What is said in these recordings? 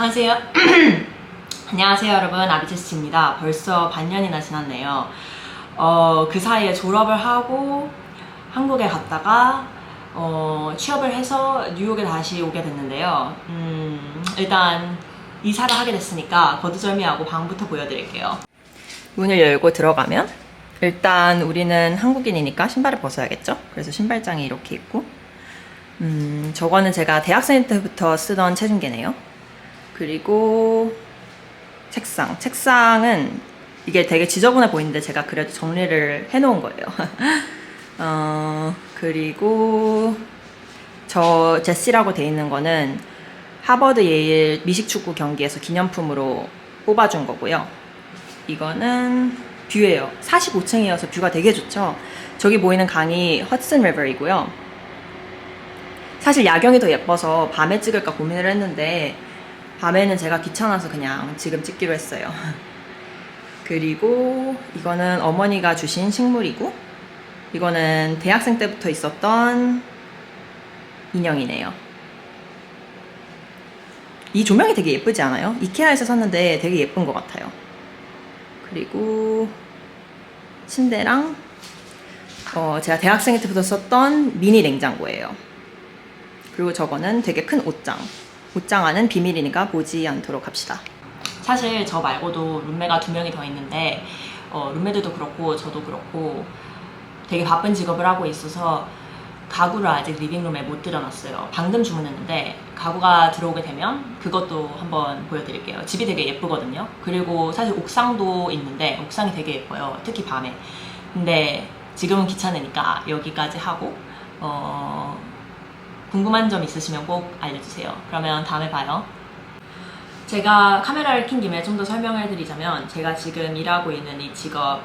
안녕하세요. 안녕하세요, 여러분. 아비체스입니다. 벌써 반년이나 지났네요. 어, 그 사이에 졸업을 하고 한국에 갔다가 어, 취업을 해서 뉴욕에 다시 오게 됐는데요. 음, 일단 이사를 하게 됐으니까 거두절미하고 방부터 보여드릴게요. 문을 열고 들어가면 일단 우리는 한국인이니까 신발을 벗어야겠죠? 그래서 신발장이 이렇게 있고 음, 저거는 제가 대학생 때부터 쓰던 체중계네요. 그리고 책상. 책상은 이게 되게 지저분해 보이는데 제가 그래도 정리를 해놓은 거예요. 어, 그리고 저 제시라고 돼 있는 거는 하버드 예일 미식축구 경기에서 기념품으로 뽑아준 거고요. 이거는 뷰예요. 45층이어서 뷰가 되게 좋죠. 저기 보이는 강이 허슨 리버이고요. 사실 야경이 더 예뻐서 밤에 찍을까 고민을 했는데 밤에는 제가 귀찮아서 그냥 지금 찍기로 했어요. 그리고 이거는 어머니가 주신 식물이고 이거는 대학생 때부터 있었던 인형이네요. 이 조명이 되게 예쁘지 않아요? 이케아에서 샀는데 되게 예쁜 것 같아요. 그리고 침대랑 어, 제가 대학생 때부터 썼던 미니 냉장고예요. 그리고 저거는 되게 큰 옷장. 옷장 안은 비밀이니까 보지 않도록 합시다. 사실 저 말고도 룸메가 두 명이 더 있는데 어, 룸메들도 그렇고 저도 그렇고 되게 바쁜 직업을 하고 있어서 가구를 아직 리빙룸에 못 들여놨어요. 방금 주문했는데 가구가 들어오게 되면 그것도 한번 보여드릴게요. 집이 되게 예쁘거든요. 그리고 사실 옥상도 있는데 옥상이 되게 예뻐요. 특히 밤에. 근데 지금은 귀찮으니까 여기까지 하고 어, 궁금한 점 있으시면 꼭 알려주세요. 그러면 다음에 봐요. 제가 카메라를 킨 김에 좀 더 설명을 드리자면 제가 지금 일하고 있는 이 직업을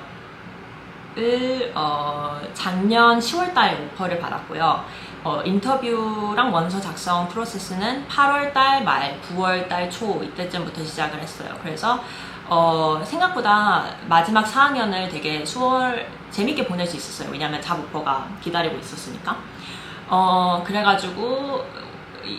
어, 작년 10월달에 오퍼를 받았고요. 어, 인터뷰랑 원서 작성 프로세스는 8월달 말, 9월달 초 이때쯤부터 시작을 했어요. 그래서 어, 생각보다 마지막 4학년을 되게 수월 재밌게 보낼 수 있었어요. 왜냐하면 잡 오퍼가 기다리고 있었으니까. 어, 그래가지고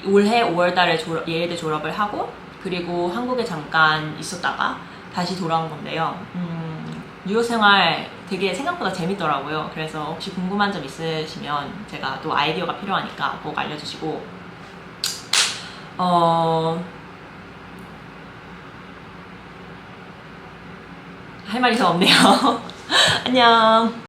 올해 5월달에 졸업, 예일대 졸업을 하고 그리고 한국에 잠깐 있었다가 다시 돌아온 건데요. 음, 뉴욕 생활 되게 생각보다 재밌더라고요. 그래서 혹시 궁금한 점 있으시면 제가 또 아이디어가 필요하니까 꼭 알려주시고 어, 할 말이 더 없네요. 안녕.